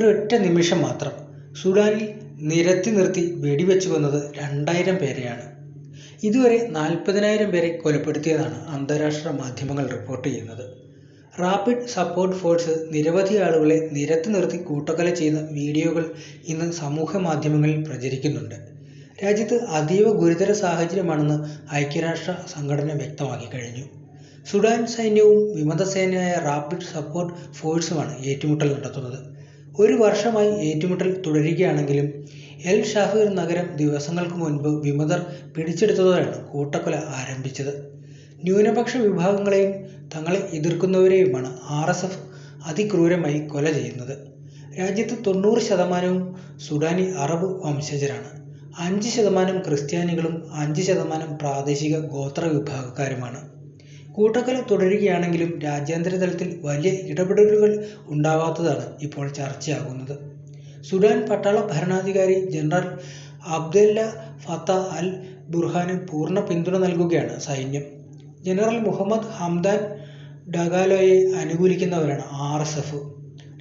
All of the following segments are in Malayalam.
ഒരൊറ്റ നിമിഷം മാത്രം സുഡാനിൽ നിരത്തി നിർത്തി വെടിവെച്ചു കൊന്നത് രണ്ടായിരം പേരെയാണ്. ഇതുവരെ നാൽപ്പതിനായിരം പേരെ കൊലപ്പെടുത്തിയതാണ് അന്താരാഷ്ട്ര മാധ്യമങ്ങൾ റിപ്പോർട്ട് ചെയ്യുന്നത്. റാപ്പിഡ് സപ്പോർട്ട് ഫോഴ്സ് നിരവധി ആളുകളെ നിരത്തി നിർത്തി കൂട്ടക്കൊല ചെയ്യുന്ന വീഡിയോകൾ ഇന്ന് സമൂഹ മാധ്യമങ്ങളിൽ പ്രചരിക്കുന്നുണ്ട്. രാജ്യത്ത് അതീവ ഗുരുതര സാഹചര്യമാണെന്ന് ഐക്യരാഷ്ട്ര സംഘടന വ്യക്തമാക്കി കഴിഞ്ഞു. സുഡാൻ സൈന്യവും വിമതസേനയായ റാപ്പിഡ് സപ്പോർട്ട് ഫോഴ്സുമാണ് ഏറ്റുമുട്ടൽ നടത്തുന്നത്. ഒരു വർഷമായി ഏറ്റുമുട്ടൽ തുടരുകയാണെങ്കിലും എൽ ഷാഹിർ നഗരം ദിവസങ്ങൾക്ക് മുൻപ് വിമതർ പിടിച്ചെടുത്തതോടെയാണ് കൂട്ടക്കൊല ആരംഭിച്ചത്. ന്യൂനപക്ഷ വിഭാഗങ്ങളെയും തങ്ങളെ എതിർക്കുന്നവരെയുമാണ് ആർ എസ് എഫ് അതിക്രൂരമായി കൊല ചെയ്യുന്നത്. രാജ്യത്ത് തൊണ്ണൂറ് ശതമാനവും സുഡാനി അറബ് വംശജരാണ്. അഞ്ച് ശതമാനം ക്രിസ്ത്യാനികളും അഞ്ച് ശതമാനം പ്രാദേശിക ഗോത്ര വിഭാഗക്കാരുമാണ് കൂട്ടക്കൊല തുടരുകയാണെങ്കിലും രാജ്യാന്തര തലത്തിൽ വലിയ ഇടപെടലുകൾ ഉണ്ടാവാത്തതാണ് ഇപ്പോൾ ചർച്ചയാകുന്നത്. സുഡാൻ പട്ടാള ഭരണാധികാരി ജനറൽ അബ്ദുല്ല ഫത്ത അൽ ബുർഹാന് പൂർണ പിന്തുണ നൽകുകയാണ് സൈന്യം. ജനറൽ മുഹമ്മദ് ഹംദാൻ ഡഗാലോയെ അനുകൂലിക്കുന്നവരാണ് ആർ എസ് എഫ്.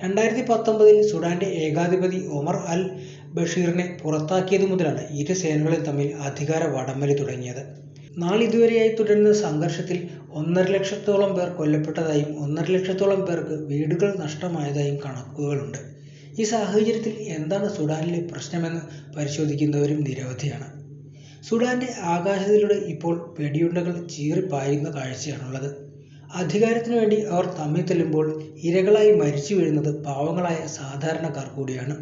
രണ്ടായിരത്തി പത്തൊമ്പതിൽ സുഡാന്റെ ഏകാധിപതി ഒമർ അൽ ബഷീറിനെ പുറത്താക്കിയതു മുതലാണ് ഇരു സേനകളും തമ്മിൽ അധികാര വടംവലി തുടങ്ങിയത്. നാളിതുവരെയായി തുടരുന്ന സംഘർഷത്തിൽ ഒന്നര ലക്ഷത്തോളം പേർ കൊല്ലപ്പെട്ടതായും ഒന്നര ലക്ഷത്തോളം പേർക്ക് വീടുകൾ നഷ്ടമായതായും കണക്കുകളുണ്ട്. ഈ സാഹചര്യത്തിൽ എന്താണ് സുഡാനിലെ പ്രശ്നമെന്ന് പരിശോധിക്കുന്നവരും നിരവധിയാണ്. സുഡാന്റെ ആകാശത്തിലൂടെ ഇപ്പോൾ വെടിയുണ്ടകൾ ചീറിപ്പായുന്ന കാഴ്ചയാണുള്ളത്. അധികാരത്തിനു വേണ്ടി അവർ തമ്മിൽ തെല്ലുമ്പോൾ ഇരകളായി മരിച്ചു വീഴുന്നത് പാവങ്ങളായ സാധാരണക്കാർ കൂടിയാണ്.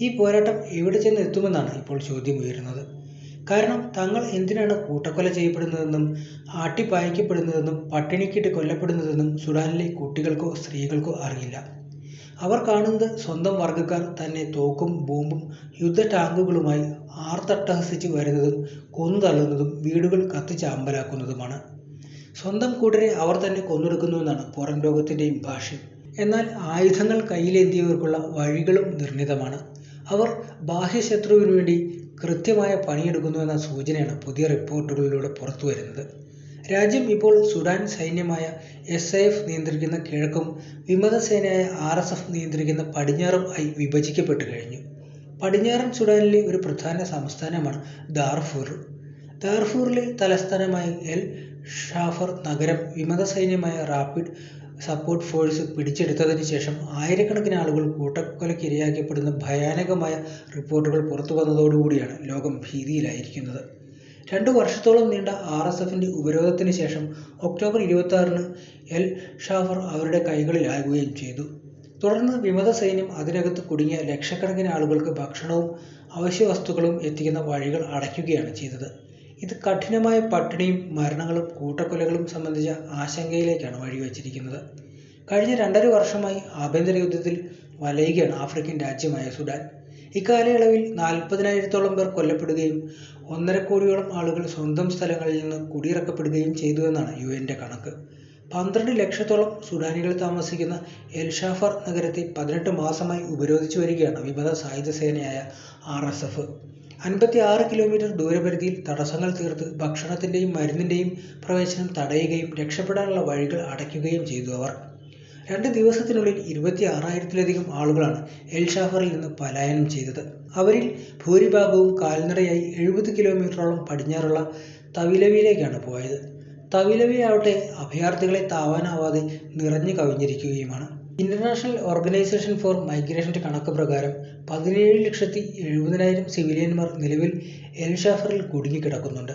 ഈ പോരാട്ടം എവിടെ ചെന്ന് എത്തുമെന്നാണ് ഇപ്പോൾ ചോദ്യം ഉയരുന്നത് കാരണം തങ്ങൾ എന്തിനാണ് കൂട്ടക്കൊല ചെയ്യപ്പെടുന്നതെന്നും ആട്ടിപ്പായിക്കപ്പെടുന്നതെന്നും പട്ടിണിക്കിട്ട് കൊല്ലപ്പെടുന്നതെന്നും സുഡാനിലെ കുട്ടികൾക്കോ സ്ത്രീകൾക്കോ അറിയില്ല. അവർ കാണുന്നത് സ്വന്തം വർഗക്കാർ തന്നെ തോക്കും ബോംബും യുദ്ധ ടാങ്കുകളുമായി ആർത്തട്ടഹസിച്ച് വരുന്നതും കൊന്നു തള്ളുന്നതും വീടുകൾ കത്തിച്ച് അമ്പലാക്കുന്നതുമാണ്. സ്വന്തം കൂട്ടരെ അവർ തന്നെ കൊന്നൊടുക്കുന്നുവെന്നാണ് പുറം ലോകത്തിന്റെയും ഭാഷ്യം. എന്നാൽ ആയുധങ്ങൾ കയ്യിലെത്തിയവർക്കുള്ള വഴികളും നിർണിതമാണ്. അവർ ബാഹ്യശത്രുവിനു വേണ്ടി കൃത്യമായ പണിയെടുക്കുന്നുവെന്ന സൂചനയാണ് പുതിയ റിപ്പോർട്ടുകളിലൂടെ പുറത്തു വരുന്നത്. രാജ്യം ഇപ്പോൾ സുഡാൻ സൈന്യമായ എസ് ഐ എഫ് നിയന്ത്രിക്കുന്ന കിഴക്കും വിമതസേനയായ ആർ എസ് എഫ് നിയന്ത്രിക്കുന്ന പടിഞ്ഞാറും ആയി വിഭജിക്കപ്പെട്ടു കഴിഞ്ഞു. പടിഞ്ഞാറൻ സുഡാനിലെ ഒരു പ്രധാന സംസ്ഥാനമാണ് ദാർഫൂർ. ദാർഫൂറിലെ തലസ്ഥാനമായ എൽ ഷാഫർ നഗരം വിമത സൈന്യമായ റാപ്പിഡ് സപ്പോർട്ട് ഫോഴ്സ് പിടിച്ചെടുത്തതിന് ശേഷം ആയിരക്കണക്കിന് ആളുകൾ കൂട്ടക്കൊലയ്ക്ക് ഇരയാക്കപ്പെടുന്ന ഭയാനകമായ റിപ്പോർട്ടുകൾ പുറത്തു വന്നതോടുകൂടിയാണ് ലോകം ഭീതിയിലായിരിക്കുന്നത്. രണ്ടു വർഷത്തോളം നീണ്ട ആർ എസ് എഫിന്റെ ഉപരോധത്തിന് ശേഷം ഒക്ടോബർ ഇരുപത്തി ആറിന് എൽ ഷാഫർ അവരുടെ കൈകളിലാകുകയും ചെയ്തു. തുടർന്ന് വിമത സൈന്യം അതിനകത്ത് കുടുങ്ങിയ ലക്ഷക്കണക്കിന് ആളുകൾക്ക് ഭക്ഷണവും അവശ്യ വസ്തുക്കളും എത്തിക്കുന്ന വഴികൾ അടയ്ക്കുകയാണ് ചെയ്തത്. ഇത് കഠിനമായ പട്ടിണിയും മരണങ്ങളും കൂട്ടക്കൊലകളും സംബന്ധിച്ച ആശങ്കയിലേക്കാണ് വഴിവെച്ചിരിക്കുന്നത്. കഴിഞ്ഞ രണ്ടര വർഷമായി ആഭ്യന്തര യുദ്ധത്തിൽ വലയുകയാണ് ആഫ്രിക്കൻ രാജ്യമായ സുഡാൻ. ഇക്കാലയളവിൽ നാൽപ്പതിനായിരത്തോളം പേർ കൊല്ലപ്പെടുകയും ഒന്നര കോടിയോളം ആളുകൾ സ്വന്തം സ്ഥലങ്ങളിൽ നിന്ന് കുടിയിറക്കപ്പെടുകയും ചെയ്തു എന്നാണ് യു എന്റെ കണക്ക്. പന്ത്രണ്ട് ലക്ഷത്തോളം സുഡാനികൾ താമസിക്കുന്ന എൽഷാഫർ നഗരത്തെ പതിനെട്ട് മാസമായി ഉപരോധിച്ചു വരികയാണ് വിമത സായുധ സേനയായ ആർ എസ് എഫ്. അൻപത്തി ആറ് കിലോമീറ്റർ ദൂരപരിധിയിൽ തടസ്സങ്ങൾ തീർത്ത് ഭക്ഷണത്തിന്റെയും മരുന്നിന്റെയും പ്രവേശനം തടയുകയും രക്ഷപ്പെടാനുള്ള വഴികൾ അടയ്ക്കുകയും ചെയ്തു അവർ. രണ്ട് ദിവസത്തിനുള്ളിൽ ഇരുപത്തി ആറായിരത്തിലധികം ആളുകളാണ് എൽ ഷാഫറിൽ നിന്ന് പലായനം ചെയ്തത്. അവരിൽ ഭൂരിഭാഗവും കാൽനടയായി എഴുപത് കിലോമീറ്ററോളം പടിഞ്ഞാറുള്ള തവിലവിയിലേക്കാണ് പോയത്. തവിലവിയാവട്ടെ അഭയാർത്ഥികളെ താവാനാവാതെ നിറഞ്ഞു കവിഞ്ഞിരിക്കുകയുമാണ്. ഇന്റർനാഷണൽ ഓർഗനൈസേഷൻ ഫോർ മൈഗ്രേഷന്റെ കണക്ക് പ്രകാരം പതിനേഴ് ലക്ഷത്തി എഴുപതിനായിരം സിവിലിയന്മാർ നിലവിൽ എൽ ഷാഫറിൽ കുടുങ്ങിക്കിടക്കുന്നുണ്ട്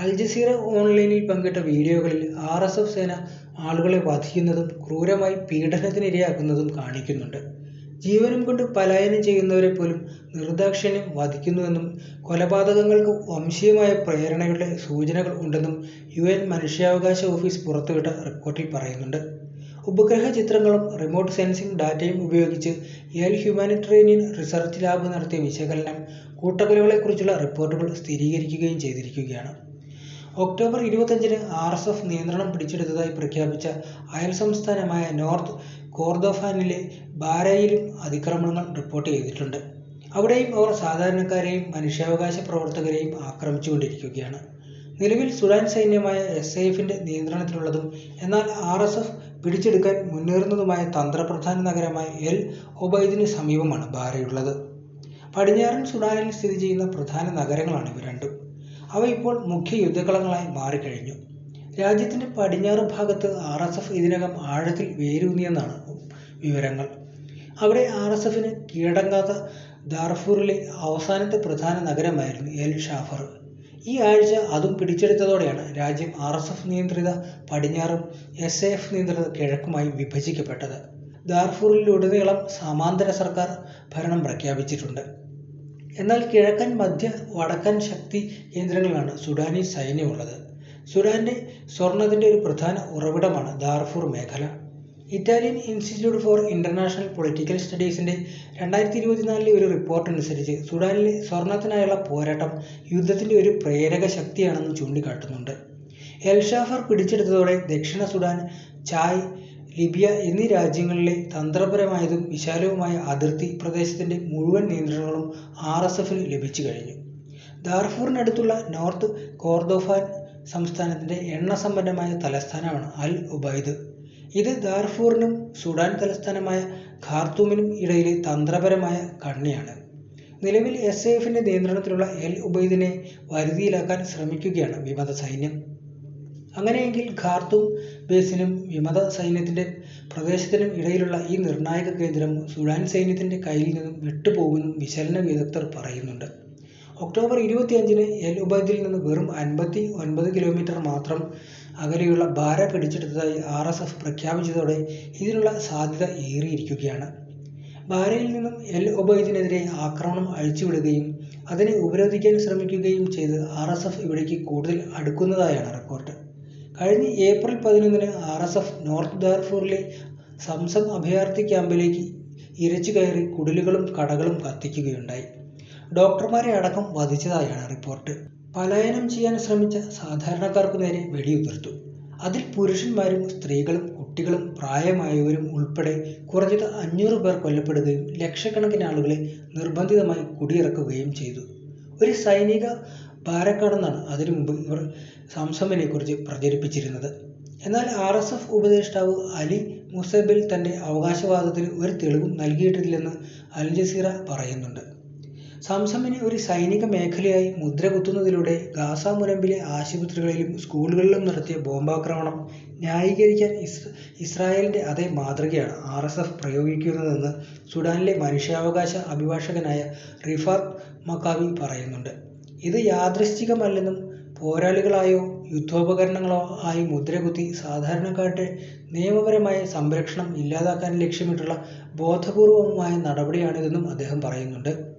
അൽ ജസീറ ഓൺലൈനിൽ പങ്കിട്ട വീഡിയോകളിൽ ആർ എസ് എഫ് സേന ആളുകളെ വധിക്കുന്നതും ക്രൂരമായി പീഡനത്തിനിരയാക്കുന്നതും കാണിക്കുന്നുണ്ട്. ജീവനും കൊണ്ട് പലായനം ചെയ്യുന്നവരെ പോലും നിർദാക്ഷിണ്യം വധിക്കുന്നുവെന്നും കൊലപാതകങ്ങൾക്ക് വംശീയമായ പ്രേരണയുടെ സൂചനകൾ ഉണ്ടെന്നും യു എൻ മനുഷ്യാവകാശ ഓഫീസ് പുറത്തുവിട്ട റിപ്പോർട്ടിൽ പറയുന്നുണ്ട്. ഉപഗ്രഹ ചിത്രങ്ങളും റിമോട്ട് സെൻസിംഗ് ഡാറ്റയും ഉപയോഗിച്ച് എൽ ഹ്യൂമാനിറ്റേറിയൻ റിസർച്ച് ലാബ് നടത്തിയ വിശകലനം കൂട്ടക്കൊലകളെക്കുറിച്ചുള്ള റിപ്പോർട്ടുകൾ സ്ഥിരീകരിക്കുകയും ചെയ്തിരിക്കുകയാണ്. ഒക്ടോബർ ഇരുപത്തഞ്ചിന് ആർ എസ് എഫ് നിയന്ത്രണം പിടിച്ചെടുത്തതായി പ്രഖ്യാപിച്ച അയൽ സംസ്ഥാനമായ നോർത്ത് കോർദോഫാനിലെ ബാരയിലും അതിക്രമണങ്ങൾ റിപ്പോർട്ട് ചെയ്തിട്ടുണ്ട്. അവിടെയും അവർ സാധാരണക്കാരെയും മനുഷ്യാവകാശ പ്രവർത്തകരെയും ആക്രമിച്ചുകൊണ്ടിരിക്കുകയാണ്. നിലവിൽ സുഡാൻ സൈന്യമായ എസ് ഐ എഫിന്റെ നിയന്ത്രണത്തിലുള്ളതും എന്നാൽ ആർ എസ് എഫ് പിടിച്ചെടുക്കാൻ മുന്നേറുന്നതുമായ തന്ത്രപ്രധാന നഗരമായ എൽ ഒബൈദിന് സമീപമാണ് ബാരയുള്ളത്. പടിഞ്ഞാറൻ സുഡാനിൽ സ്ഥിതി ചെയ്യുന്ന പ്രധാന നഗരങ്ങളാണ് ഇവ രണ്ടും. അവ ഇപ്പോൾ മുഖ്യ യുദ്ധകളങ്ങളായി മാറിക്കഴിഞ്ഞു. രാജ്യത്തിന്റെ പടിഞ്ഞാറ് ഭാഗത്ത് ആർ എസ് എഫ് ഇതിനകം ആഴത്തിൽ വേരൂന്നിയെന്നാണ് വിവരങ്ങൾ. അവിടെ ആർ എസ് എഫിന് കീഴടങ്ങാത്ത ദാർഫൂറിലെ അവസാനത്തെ പ്രധാന നഗരമായിരുന്നു എൽ ഷാഫർ. ഈ ആഴ്ച അതും പിടിച്ചെടുത്തതോടെയാണ് രാജ്യം ആർ എസ് എഫ് നിയന്ത്രിത പടിഞ്ഞാറും എസ് എ എഫ് നിയന്ത്രിത കിഴക്കുമായി വിഭജിക്കപ്പെട്ടത്. ദാർഫൂറിലുടനീളം സമാന്തര സർക്കാർ ഭരണം പ്രഖ്യാപിച്ചിട്ടുണ്ട്. എന്നാൽ കിഴക്കൻ മധ്യ വടക്കൻ ശക്തി കേന്ദ്രങ്ങളാണ് സുഡാനി സൈന്യമുള്ളത്. സുഡാന്റെ സ്വർണത്തിന്റെ ഒരു പ്രധാന ഉറവിടമാണ് ദാർഫൂർ മേഖല. Italian institute for international political സ്റ്റഡീസിന്റെ രണ്ടായിരത്തി ഇരുപത്തിനാലിലെ ഒരു റിപ്പോർട്ട് അനുസരിച്ച് സുഡാനിലെ സ്വർണത്തിനായുള്ള പോരാട്ടം യുദ്ധത്തിന്റെ ഒരു പ്രേരക ശക്തിയാണെന്ന് ചൂണ്ടിക്കാട്ടുന്നുണ്ട്. എൽഷാഫർ പിടിച്ചെടുത്തതോടെ ദക്ഷിണ സുഡാൻ ചായ് ലിബിയ എന്നീ രാജ്യങ്ങളിലെ തന്ത്രപരമായതും വിശാലവുമായ അതിർത്തി പ്രദേശത്തിന്റെ മുഴുവൻ നിയന്ത്രണങ്ങളും ആർ എസ് എഫിന് ലഭിച്ചു കഴിഞ്ഞു. ദാർഫൂറിനടുത്തുള്ള നോർത്ത് കോർദോഫാൻ സംസ്ഥാനത്തിന്റെ എണ്ണ സമ്പന്നമായ തലസ്ഥാനമാണ് അൽ ഉബൈദ്. ഇത് ദാർഫൂറിനും സുഡാൻ തലസ്ഥാനമായ ഖാർത്തൂമിനും ഇടയിലെ തന്ത്രപരമായ കണ്ണിയാണ്. നിലവിൽ എസ് എഫിന്റെ നിയന്ത്രണത്തിലുള്ള എൽ ഉബൈദിനെ വരുതിയിലാക്കാൻ ശ്രമിക്കുകയാണ് വിമത സൈന്യം. അങ്ങനെയെങ്കിൽ ഖാർത്തൂം ബേസിനും വിമത സൈന്യത്തിന്റെ പ്രദേശത്തിനും ഇടയിലുള്ള ഈ നിർണായക കേന്ദ്രം സുഡാൻ സൈന്യത്തിന്റെ കയ്യിൽ നിന്നും വിട്ടുപോകുമെന്നും വിശകലന വിദഗ്ധർ പറയുന്നുണ്ട്. ഒക്ടോബർ ഇരുപത്തിയഞ്ചിന് ഉബൈദിൽ നിന്ന് വെറും അൻപത്തി ഒൻപത് കിലോമീറ്റർ മാത്രം അകലെയുള്ള ബാര പിടിച്ചെടുത്തതായി ആർ എസ് പ്രഖ്യാപിച്ചതോടെ ഇതിനുള്ള സാധ്യത ഏറിയിരിക്കുകയാണ്. ബാരയിൽ നിന്നും എൽ ഒബൈദിനെതിരെ ആക്രമണം അഴിച്ചുവിടുകയും അതിനെ ഉപരോധിക്കാൻ ശ്രമിക്കുകയും ചെയ്ത് ആർ എസ് ഇവിടേക്ക് കൂടുതൽ അടുക്കുന്നതായാണ് റിപ്പോർട്ട്. കഴിഞ്ഞ ഏപ്രിൽ പതിനൊന്നിന് ആർ എസ് എഫ് നോർത്ത് ദാർഫൂറിലെ സംസം അഭയാർത്ഥി ക്യാമ്പിലേക്ക് ഇരച്ചു കയറി കുടിലുകളും കടകളും കത്തിക്കുകയുണ്ടായി. ഡോക്ടർമാരെ അടക്കം വധിച്ചതായാണ് റിപ്പോർട്ട്. പലായനം ചെയ്യാൻ ശ്രമിച്ച സാധാരണക്കാർക്ക് നേരെ വെടിയുതിർത്തു. അതിൽ പുരുഷന്മാരും സ്ത്രീകളും കുട്ടികളും പ്രായമായവരും ഉൾപ്പെടെ കുറഞ്ഞത് അഞ്ഞൂറ് പേർ കൊല്ലപ്പെടുകയും ലക്ഷക്കണക്കിന് ആളുകളെ നിർബന്ധിതമായി കുടിയിറക്കുകയും ചെയ്തു. ഒരു സൈനിക ബാരക്കാടെന്നാണ് അതിനു മുമ്പ് ഇവർ സംസമിനെ കുറിച്ച് പ്രചരിപ്പിച്ചിരുന്നത്. എന്നാൽ ആർ എസ് എഫ് ഉപദേഷ്ടാവ് അലി മുസബിൽ തന്റെ അവകാശവാദത്തിന് ഒരു തെളിവും നൽകിയിട്ടില്ലെന്ന് അൽ ജസീറ പറയുന്നുണ്ട്. സംസമിനെ ഒരു സൈനിക മേഖലയായി മുദ്ര കുത്തുന്നതിലൂടെ ഗാസ മുനമ്പിലെ ആശുപത്രികളിലും സ്കൂളുകളിലും നടത്തിയ ബോംബാക്രമണം ന്യായീകരിക്കാൻ ഇസ് ഇസ്രായേലിന്റെ അതേ മാതൃകയാണ് ആർ എസ് എഫ് പ്രയോഗിക്കുന്നതെന്ന് സുഡാനിലെ മനുഷ്യാവകാശ അഭിഭാഷകനായ റിഫാത്ത് മക്കാവി പറയുന്നുണ്ട്. ഇത് യാദൃശ്ചികമല്ലെന്നും പോരാളികളായോ യുദ്ധോപകരണങ്ങളോ ആയി മുദ്രകുത്തി സാധാരണക്കാരുടെ നിയമപരമായ സംരക്ഷണം ഇല്ലാതാക്കാൻ ലക്ഷ്യമിട്ടുള്ള ബോധപൂർവമായ നടപടിയാണിതെന്നും അദ്ദേഹം പറയുന്നുണ്ട്.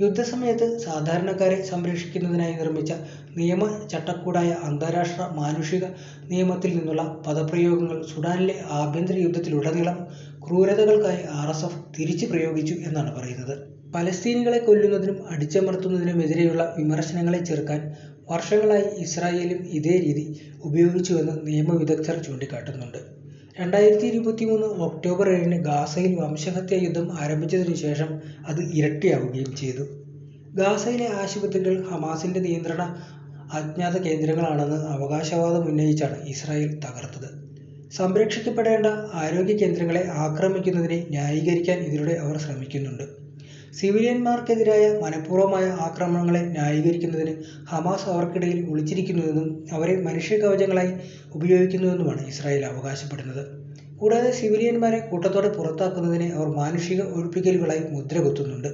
യുദ്ധസമയത്ത് സാധാരണക്കാരെ സംരക്ഷിക്കുന്നതിനായി നിർമ്മിച്ച നിയമ ചട്ടക്കൂടായ അന്താരാഷ്ട്ര മാനുഷിക നിയമത്തിൽ നിന്നുള്ള പദപ്രയോഗങ്ങൾ സുഡാനിലെ ആഭ്യന്തര യുദ്ധത്തിലുടനീളം ക്രൂരതകൾക്കായി ആർ എസ് എഫ് തിരിച്ചു പ്രയോഗിച്ചു എന്നാണ് പറയുന്നത്. പലസ്തീനികളെ കൊല്ലുന്നതിനും അടിച്ചമർത്തുന്നതിനുമെതിരെയുള്ള വിമർശനങ്ങളെ ചെറുക്കാൻ വർഷങ്ങളായി ഇസ്രായേലും ഇതേ രീതി ഉപയോഗിച്ചുവെന്ന് നിയമവിദഗ്ധർ ചൂണ്ടിക്കാട്ടുന്നുണ്ട്. രണ്ടായിരത്തി ഇരുപത്തി മൂന്ന് ഒക്ടോബർ ഏഴിന് ഗാസയിൽ വംശഹത്യ യുദ്ധം ആരംഭിച്ചതിനു ശേഷം അത് ഇരട്ടിയാവുകയും ചെയ്തു. ഗാസയിലെ ആശുപത്രികൾ ഹമാസിന്റെ നിയന്ത്രണ അജ്ഞാത കേന്ദ്രങ്ങളാണെന്ന് അവകാശവാദം ഉന്നയിച്ചാണ് ഇസ്രായേൽ തകർത്തത്. സംരക്ഷിക്കപ്പെടേണ്ട ആരോഗ്യ കേന്ദ്രങ്ങളെ ആക്രമിക്കുന്നതിനെ ന്യായീകരിക്കാൻ ഇതിലൂടെ അവർ ശ്രമിക്കുന്നുണ്ട്. സിവിലിയന്മാർക്കെതിരായ മനഃപൂർവമായ ആക്രമണങ്ങളെ ന്യായീകരിക്കുന്നതിന് ഹമാസ് അവർക്കിടയിൽ ഒളിച്ചിരിക്കുന്നുവെന്നും അവരെ മനുഷ്യകവചങ്ങളായി ഉപയോഗിക്കുന്നുവെന്നുമാണ് ഇസ്രായേൽ അവകാശപ്പെടുന്നത്. കൂടാതെ സിവിലിയന്മാരെ കൂട്ടത്തോടെ പുറത്താക്കുന്നതിനെ അവർ മാനുഷിക ഒഴിപ്പിക്കലുകളായി മുദ്രകുത്തുന്നുണ്ട്.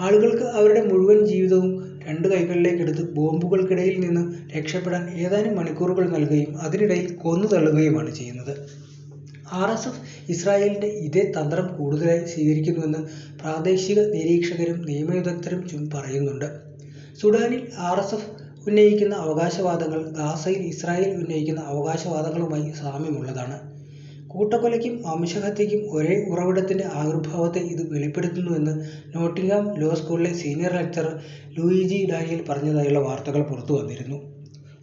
ആളുകൾക്ക് അവരുടെ മുഴുവൻ ജീവിതവും രണ്ട് കൈകളിലേക്കെടുത്ത് ബോംബുകൾക്കിടയിൽ നിന്ന് രക്ഷപ്പെടാൻ ഏതാനും മണിക്കൂറുകൾ നൽകുകയും അതിനിടയിൽ കൊന്നു തള്ളുകയുമാണ് ചെയ്യുന്നത്. ആർ എസ് എഫ് ഇസ്രായേലിന്റെ ഇതേ തന്ത്രം കൂടുതലായി സ്വീകരിക്കുന്നുവെന്ന് പ്രാദേശിക നിരീക്ഷകരും നിയമവിദഗ്ധരും പറയുന്നുണ്ട്. സുഡാനിൽ ആർ എസ് എഫ് ഉന്നയിക്കുന്ന അവകാശവാദങ്ങൾ ഗാസയിൽ ഇസ്രായേൽ ഉന്നയിക്കുന്ന അവകാശവാദങ്ങളുമായി സാമ്യമുള്ളതാണ്. കൂട്ടക്കൊലയ്ക്കും വംശഹത്യയ്ക്കും ഒരേ ഉറവിടത്തിന്റെ ആവിർഭാവത്തെ ഇത് വെളിപ്പെടുത്തുന്നുവെന്ന് നോട്ടിംഗാം ലോ സ്കൂളിലെ സീനിയർ ലെക്ചറർ ലൂയിജി ഡാനിയൽ പറഞ്ഞതായുള്ള വാർത്തകൾ പുറത്തു വന്നിരുന്നു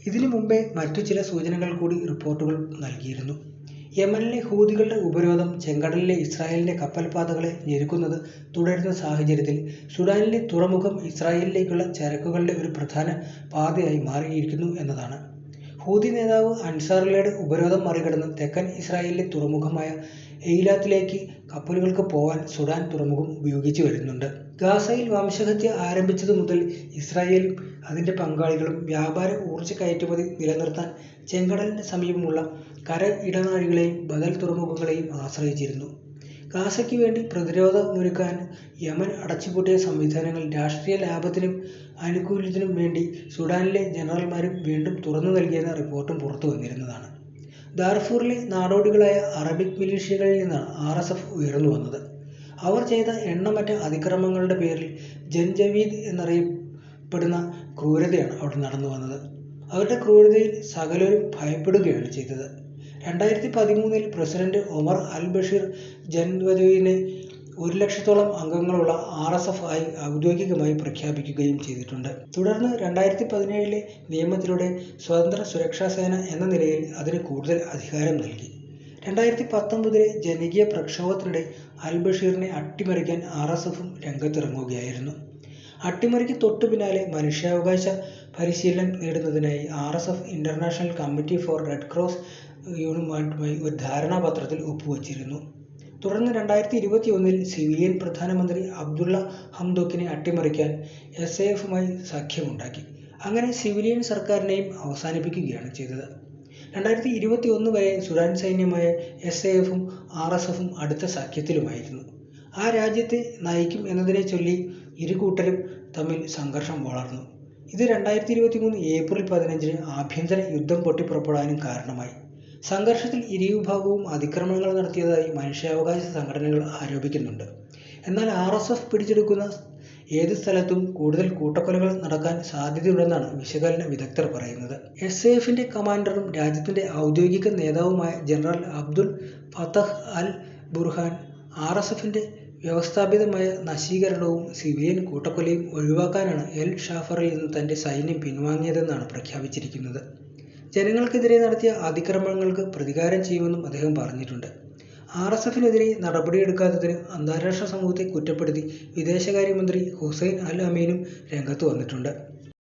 ഇതിനു മുമ്പേ മറ്റു ചില സൂചനകൾ കൂടി റിപ്പോർട്ടുകൾ നൽകിയിരുന്നു. യമനിലെ ഹൂതികളുടെ ഉപരോധം ചെങ്കടലിലെ ഇസ്രായേലിന്റെ കപ്പൽപാതകളെ ഞെരുക്കുന്നത് തുടരുന്ന സാഹചര്യത്തിൽ സുഡാനിലെ തുറമുഖം ഇസ്രായേലിലേക്കുള്ള ചരക്കുകളുടെ ഒരു പ്രധാന പാതയായി മാറിയിരിക്കുന്നു എന്നതാണ്. ഹൂതി നേതാവ് അൻസാറുള്ളയുടെ ഉപരോധം മറികടന്ന് തെക്കൻ ഇസ്രായേലിലെ തുറമുഖമായ എയിലാത്തിലേക്ക് കപ്പലുകൾക്ക് പോകാൻ സുഡാൻ തുറമുഖം ഉപയോഗിച്ചു വരുന്നുണ്ട്. ഗാസയിൽ വംശഹത്യ ആരംഭിച്ചതു മുതൽ ഇസ്രായേലും അതിന്റെ പങ്കാളികളും വ്യാപാര ഊർജ കയറ്റുമതി നിലനിർത്താൻ ചെങ്കടലിന് സമീപമുള്ള കര ഇടനാഴികളെയും ബദൽ തുറമുഖങ്ങളെയും ആശ്രയിച്ചിരുന്നു. ഗാസയ്ക്ക് വേണ്ടി പ്രതിരോധമൊരുക്കാൻ യമൻ അടച്ചുപൂട്ടിയ സംവിധാനങ്ങൾ രാഷ്ട്രീയ ലാഭത്തിനും ആനുകൂല്യത്തിനും വേണ്ടി സുഡാനിലെ ജനറൽമാരും വീണ്ടും തുറന്നു നൽകിയെന്ന റിപ്പോർട്ടും പുറത്തു വന്നിരുന്നതാണ്. ദാർഫൂറിലെ നാടോടികളായ അറബിക് മിലീഷ്യകളിൽ നിന്നാണ് ആർ എസ് എഫ് ഉയർന്നു വന്നത്. അവർ ചെയ്ത എണ്ണമറ്റ അതിക്രമങ്ങളുടെ പേരിൽ ജൻജവീദ് എന്നറിയപ്പെടുന്ന ക്രൂരതയാണ് അവിടെ നടന്നു വന്നത്. അവരുടെ ക്രൂരതയിൽ സകലരും ഭയപ്പെടുകയാണ് ചെയ്തത്. രണ്ടായിരത്തി പതിമൂന്നിൽ പ്രസിഡന്റ് ഒമർ അൽ ബഷീർ ജൻവദുവിനെ ഒരു ലക്ഷത്തോളം അംഗങ്ങളുള്ള ആർ എസ് എഫ് ആയി ഔദ്യോഗികമായി പ്രഖ്യാപിക്കുകയും ചെയ്തിട്ടുണ്ട്. തുടർന്ന് രണ്ടായിരത്തി പതിനേഴിലെ നിയമത്തിലൂടെ സ്വതന്ത്ര സുരക്ഷാ സേന എന്ന നിലയിൽ അതിന് കൂടുതൽ അധികാരം നൽകി. രണ്ടായിരത്തി പത്തൊമ്പതിലെ ജനകീയ പ്രക്ഷോഭത്തിനിടെ അൽ ബഷീറിനെ അട്ടിമറിക്കാൻ ആർ എസ് എഫും രംഗത്തിറങ്ങുകയായിരുന്നു. അട്ടിമറിക്ക് തൊട്ടു പിന്നാലെ മനുഷ്യാവകാശ പരിശീലനം നേടുന്നതിനായി R S F international committee for red cross യൂണുമായി ഒരു ധാരണാപത്രത്തിൽ ഒപ്പുവച്ചിരുന്നു. തുടർന്ന് രണ്ടായിരത്തി ഇരുപത്തി ഒന്നിൽ സിവിലിയൻ പ്രധാനമന്ത്രി അബ്ദുള്ള ഹംദോക്കിനെ അട്ടിമറിക്കാൻ എസ് എ എഫുമായി സഖ്യമുണ്ടാക്കി. അങ്ങനെ സിവിലിയൻ സർക്കാരിനെയും അവസാനിപ്പിക്കുകയാണ് ചെയ്തത്. രണ്ടായിരത്തി ഇരുപത്തി ഒന്ന് വരെ സുഡാൻ സൈന്യമായ എസ് എ എഫും ആർ എസ് എഫും അടുത്ത സഖ്യത്തിലുമായിരുന്നു. ആ രാജ്യത്തെ നയിക്കും എന്നതിനെ ചൊല്ലി ഇരു കൂട്ടരും തമ്മിൽ സംഘർഷം വളർന്നു. ഇത് രണ്ടായിരത്തി ഇരുപത്തി മൂന്ന് ഏപ്രിൽ പതിനഞ്ചിന് ആഭ്യന്തര യുദ്ധം പൊട്ടിപ്പുറപ്പെടാനും കാരണമായി. സംഘർഷത്തിൽ ഇരുവിഭാഗവും അതിക്രമങ്ങൾ നടത്തിയതായി മനുഷ്യാവകാശ സംഘടനകൾ ആരോപിക്കുന്നുണ്ട്. എന്നാൽ ആർ എസ് എഫ് പിടിച്ചെടുക്കുന്ന ഏത് സ്ഥലത്തും കൂടുതൽ കൂട്ടക്കൊലകൾ നടക്കാൻ സാധ്യതയുണ്ടെന്നാണ് വിശകലന വിദഗ്ധർ പറയുന്നത്. എസ് എഫിന്റെ കമാൻഡറും രാജ്യത്തിന്റെ ഔദ്യോഗിക നേതാവുമായ general Abdel Fattah al Burhan R S എഫിന്റെ വ്യവസ്ഥാപിതമായ നശീകരണവും സിവിലിയൻ കൂട്ടക്കൊലയും ഒഴിവാക്കാനാണ് എൽ ഷാഫറിൽ നിന്ന് തന്റെ സൈന്യം പിൻവാങ്ങിയതെന്നാണ് പ്രഖ്യാപിച്ചിരിക്കുന്നത്. ജനങ്ങൾക്കെതിരെ നടത്തിയ അതിക്രമങ്ങൾക്ക് പ്രതികാരം ചെയ്യുമെന്നും അദ്ദേഹം പറഞ്ഞിട്ടുണ്ട്. ആർ എസ് എഫിനെതിരെ നടപടിയെടുക്കാത്തതിന് അന്താരാഷ്ട്ര സമൂഹത്തെ കുറ്റപ്പെടുത്തി വിദേശകാര്യമന്ത്രി ഹുസൈൻ അൽ അമീനും രംഗത്ത് വന്നിട്ടുണ്ട്.